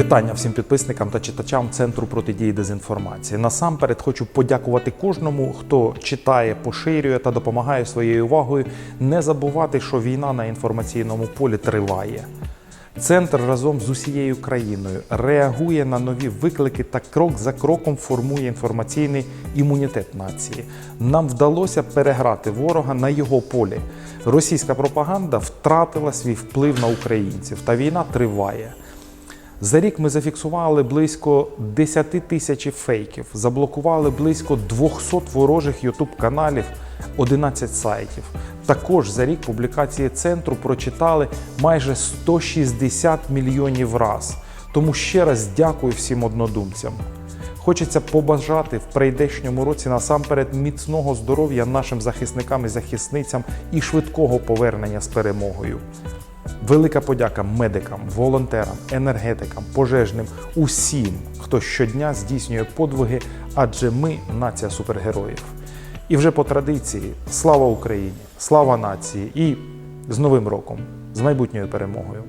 Вітання всім підписникам та читачам Центру протидії дезінформації. Насамперед хочу подякувати кожному, хто читає, поширює та допомагає своєю увагою не забувати, що війна на інформаційному полі триває. Центр разом з усією країною реагує на нові виклики та крок за кроком формує інформаційний імунітет нації. Нам вдалося переграти ворога на його полі. Російська пропаганда втратила свій вплив на українців, та війна триває. За рік ми зафіксували близько 10 тисяч фейків, заблокували близько 200 ворожих ютуб каналів, 11 сайтів. Також за рік публікації центру прочитали майже 160 мільйонів раз. Тому ще раз дякую всім однодумцям. Хочеться побажати в прийдешньому році насамперед міцного здоров'я нашим захисникам і захисницям і швидкого повернення з перемогою. Велика подяка медикам, волонтерам, енергетикам, пожежним, усім, хто щодня здійснює подвиги, адже ми нація супергероїв. І вже по традиції слава Україні, слава нації і з Новим роком, з майбутньою перемогою.